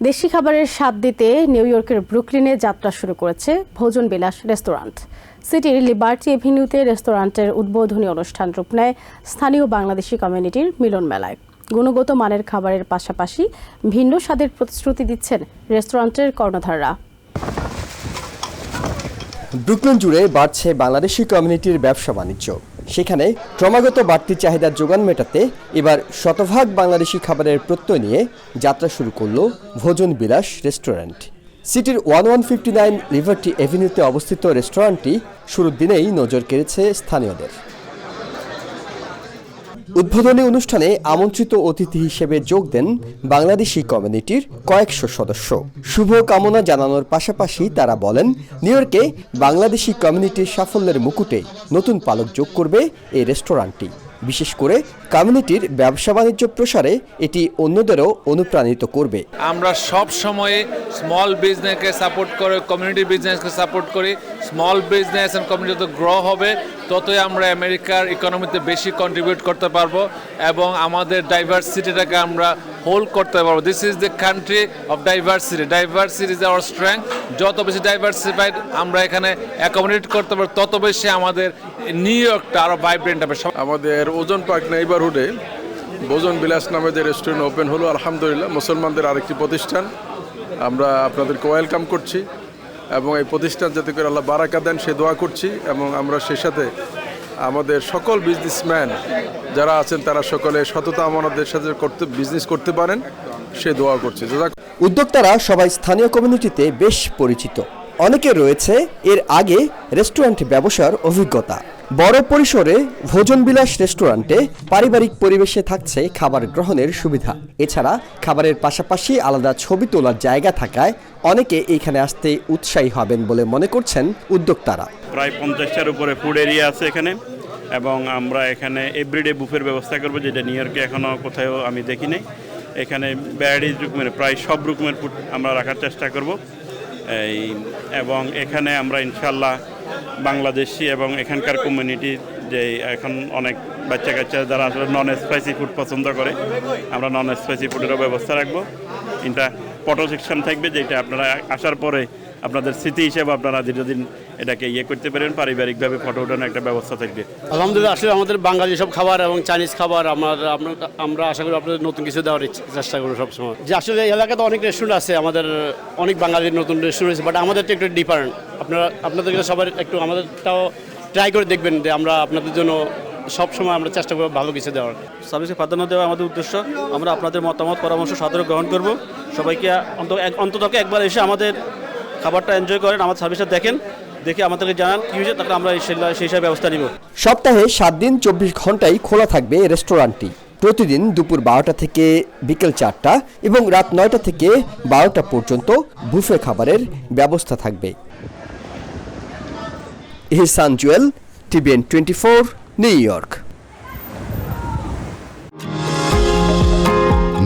দেশি খাবারের স্বাদ দিতে নিউ ইয়র্কের ব্রুকলিনে যাত্রা শুরু করেছে ভোজন বিলাস রেস্তোরাঁট সিটির লিবার্টি এভিনিউতে রেস্তোরাঁটের উদ্বোধনী অনুষ্ঠান রূপ নেয় স্থানীয় বাংলাদেশি কমিউনিটির মিলন মেলায়। গুণগত মানের খাবারের পাশাপাশি ভিন্ন স্বাদের প্রতিশ্রুতি দিচ্ছেন রেস্তোরাঁটের কর্ণধাররা। ব্রুকলিন জুড়ে বাড়ছে বাংলাদেশি কমিউনিটির ব্যবসা বাণিজ্য সেখানে ক্রমাগত বাড়তি চাহিদার যোগান মেটাতে এবার শতভাগ বাংলাদেশি খাবারের প্রত্যয় নিয়ে যাত্রা শুরু করল ভোজন বিলাস রেস্টুরেন্ট। সিটির one one fifty nine Liberty অ্যাভিনিউতে অবস্থিত রেস্টুরেন্টটি শুরুর দিনেই নজর কেড়েছে স্থানীয়দের। উদ্বোধনী অনুষ্ঠানে আমন্ত্রিত অতিথি হিসেবে যোগ দেন বাংলাদেশি কমিউনিটির কয়েকশো সদস্য। শুভ কামনা জানানোর পাশাপাশি তারা বলেন, নিউ ইয়র্কে বাংলাদেশি কমিউনিটির সাফল্যের মুকুটে নতুন পালক যোগ করবে এই রেস্টুরেন্টটি। বিশেষ করে কমিউনিটির ব্যবসা বাণিজ্য প্রসারে এটি অন্যদেরও অনুপ্রাণিত করবে। আমরা সব সময়ে স্মল বিজনেসকে সাপোর্ট করে কমিউনিটি বিজনেসকে সাপোর্ট করি। স্মল বিজনেস অ্যান্ড কমিউনিটি যত গ্রো হবে, ততই আমরা আমেরিকার ইকোনমিতে বেশি কন্ট্রিবিউট করতে পারব এবং আমাদের ডাইভার্সিটিটাকে আমরা হোল্ড করতে পারব। This is the country of diversity diversity is our strength যত বেশি ডাইভার্সিফাইড আমরা এখানে অ্যাকোমোডেট করতে পারব, তত বেশি আমাদের নিউ ইয়র্কটা আরও ভাইব্রেন্ট হবে। আমাদের ওজন পার্ক নেইবারহুডে ভোজন বিলাস নামে যে রেস্টুরেন্ট ওপেন হলো, আলহামদুলিল্লাহ, মুসলমানদের আরেকটি প্রতিষ্ঠান। আমরা আপনাদেরকে ওয়েলকাম করছি। এবং এই প্রতিষ্ঠান যাতে করে আল্লাহ বারাকা দেন, সে দোয়া করছি এবং আমরা সে সাথে আমাদের সকল বিজনেসম্যান যারা আছেন, তারা সকলে সততা আমাদের সাথে করতে বিজনেস করতে পারেন, সে দোয়া করছে। উদ্যোক্তারা সবাই স্থানীয় কমিউনিটিতে বেশ পরিচিত। অনেকে রয়েছে এর আগে রেস্টুরেন্ট ব্যবসার অভিজ্ঞতা। বড় পরিসরে ভোজনবিলাস রেস্টুরেন্টে পারিবারিক পরিবেশে থাকছে খাবার গ্রহণের সুবিধা। এছাড়া খাবারের পাশাপাশি আলাদা ছবি তোলার জায়গা থাকায় অনেকে এখানে আসতে উৎসাহী হবেন বলে মনে করছেন উদ্যোক্তারা। প্রায় পঞ্চাশটার উপরে ফুড এরিয়া আছে এখানে এবং আমরা এখানে এভরিডে বুফের ব্যবস্থা করব যেটা নিউ ইয়র্কে এখনও কোথাও আমি দেখিনি। এখানে ভ্যারাইটিস রকমের, প্রায় সব রকমের ফুড আমরা রাখার চেষ্টা করব। এই, এবং এখানে আমরা ইনশাল্লাহ বাংলাদেশি এবং এখানকার কমিউনিটি যে এখন অনেক বাচ্চা কাচ্চা যারা আসলে নন স্পাইসি ফুড পছন্দ করে, আমরা নন স্পাইসি ফুডেরও ব্যবস্থা রাখব। এটা ফটো সেকশন থাকবে, যেটা আপনারা আসার পরে আপনাদের স্মৃতি হিসেবে আপনারা দীর্ঘদিন এটাকে ইয়ে করতে পারেন পারিবারিকভাবে ফটো ওঠানোর একটা ব্যবস্থা থাকবে। আলহামদুলিল্লাহ আসলে আমাদের বাঙালি সব খাবার এবং চাইনিজ খাবার আমরা আমরা- আমরা আশা করি আপনাদের নতুন কিছু দেওয়ার চেষ্টা করব সবসময়। যে আসলে এই এলাকাতে অনেক রেস্টুরেন্ট আছে আমাদের অনেক বাঙালির নতুন রেস্টুরেন্ট আছে বাট আমাদের তো একটু ডিফারেন্ট আপনারা আপনাদেরকে সবার একটু আমাদেরটাও ট্রাই করে দেখবেন যে আমরা আপনাদের জন্য সব সময় আমরা চেষ্টা করব ভালো কিছু দেওয়ার। সার্ভিসে প্রাধান্য দেওয়া আমাদের উদ্দেশ্য আমরা আপনাদের মতামত পরামর্শ সাদরে গ্রহণ করব। সবাইকে অন্ত- এক- অন্ততকে একবার এসে আমাদের খাবারটা এনজয় করেন আমাদের সার্ভিসটা দেখেন, দেখে আমাদেরকে জানান কী হয়েছে, তারপরে আমরা সেই হিসাবে ব্যবস্থা নিব। সপ্তাহে সাত দিন চব্বিশ ঘন্টাই খোলা থাকবে রেস্টুরেন্টটি। প্রতিদিন দুপুর বারোটা থেকে বিকেল চারটা এবং রাত নয়টা থেকে বারোটা পর্যন্ত বুফে খাবারের ব্যবস্থা থাকবে। Ehsan Jewel, TVN twenty four, New York.